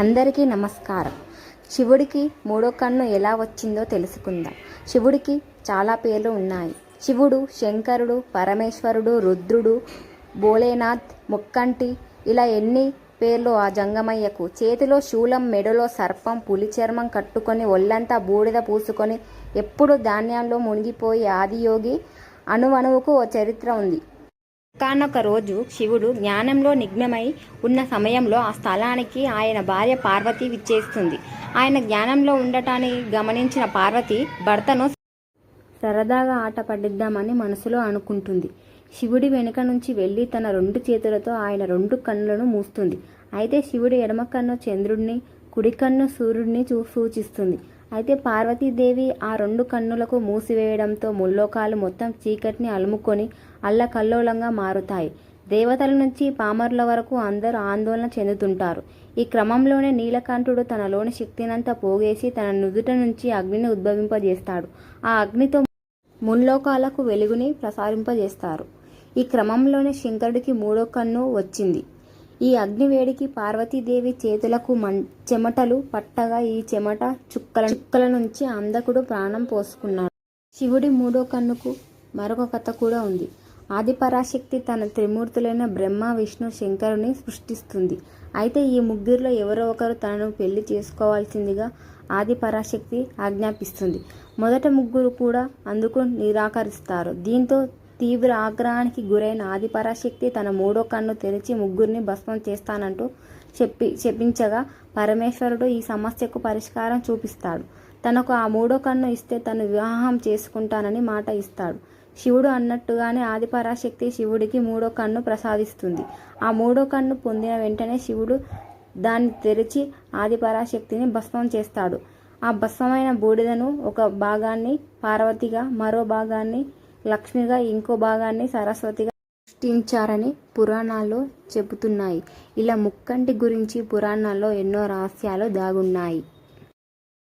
అందరికీ నమస్కారం. శివుడికి మూడో కన్ను ఎలా వచ్చిందో తెలుసుకుందాం. శివుడికి చాలా పేర్లు ఉన్నాయి. శివుడు శంకరుడు పరమేశ్వరుడు రుద్రుడు భోలేనాథ్ ముక్కంటి ఇలా ఎన్ని పేర్లు ఆ జంగమయ్యకు. చేతిలో శూలం మెడలో సర్పం పులి చర్మం కట్టుకొని ఒళ్ళంతా బూడిద పూసుకొని ఎప్పుడు ధాన్యంలో మునిగిపోయి ఆదియోగి అణువణువుకు ఓ చరిత్ర ఉంది. కానొక రోజు శివుడు జ్ఞానంలో నిగ్నమై ఉన్న సమయంలో ఆ స్థలానికి ఆయన భార్య పార్వతి విచ్చేస్తుంది. ఆయన జ్ఞానంలో ఉండటాన్ని గమనించిన పార్వతి భర్తను సరదాగా ఆట పడిద్దామని మనసులో అనుకుంటుంది. శివుడి వెనుక నుంచి వెళ్ళి తన రెండు చేతులతో ఆయన రెండు కన్నులను మూస్తుంది. అయితే శివుడి ఎడమ కన్ను చంద్రుడిని కుడి కన్ను సూర్యుడిని చూ సూచిస్తుంది అయితే పార్వతీదేవి ఆ రెండు కన్నులకు మూసివేయడంతో ముల్లోకాలు మొత్తం చీకటిని అలుముకొని అల్లకల్లోలంగా మారుతాయి. దేవతల నుంచి పామరుల వరకు అందరూ ఆందోళన చెందుతుంటారు. ఈ క్రమంలోనే నీలకంఠుడు తనలోని శక్తినంతా పోగేసి తన నుదుట నుంచి అగ్నిని ఉద్భవింపజేస్తాడు. ఆ అగ్నితో ముల్లోకాలకు వెలుగుని ప్రసారింపజేస్తారు. ఈ క్రమంలోనే శంకరుడికి మూడో కన్ను వచ్చింది. ఈ అగ్నివేడికి పార్వతీదేవి చేతులకు మం చెమటలు పట్టగా ఈ చెమట చుక్కల చుక్కల నుంచి అందకుడు ప్రాణం పోసుకున్నాడు. శివుడి మూడో కన్నుకు మరొక కథ కూడా ఉంది. ఆదిపరాశక్తి తన త్రిమూర్తులైన బ్రహ్మ విష్ణు శంకరుని సృష్టిస్తుంది. అయితే ఈ ముగ్గురిలో ఎవరో ఒకరు తనను పెళ్ళి చేసుకోవాల్సిందిగా ఆదిపరాశక్తి ఆజ్ఞాపిస్తుంది. మొదట ముగ్గురు కూడా అందుకు నిరాకరిస్తారు. దీంతో తీవ్ర ఆగ్రహానికి గురైన ఆదిపరాశక్తి తన మూడో కన్ను తెరిచి ముగ్గురిని భస్మం చేస్తానంటూ చెప్పి చెప్పించగా పరమేశ్వరుడు ఈ సమస్యకు పరిష్కారం చూపిస్తాడు. తనకు ఆ మూడో కన్ను ఇస్తే తను వివాహం చేసుకుంటానని మాట ఇస్తాడు. శివుడు అన్నట్టుగానే ఆదిపరాశక్తి శివుడికి మూడో కన్ను ప్రసాదిస్తుంది. ఆ మూడో కన్ను పొందిన వెంటనే శివుడు దాన్ని తెరిచి ఆదిపరాశక్తిని భస్మం చేస్తాడు. ఆ భస్మమైన బూడిదను ఒక భాగాన్ని పార్వతిగా మరో భాగాన్ని లక్ష్మిగా ఇంకో భాగాన్ని సరస్వతిగా సృష్టించారని పురాణాల్లో చెబుతున్నాయి. ఇలా ముక్కంటి గురించి పురాణాల్లో ఎన్నో రహస్యాలు దాగున్నాయి.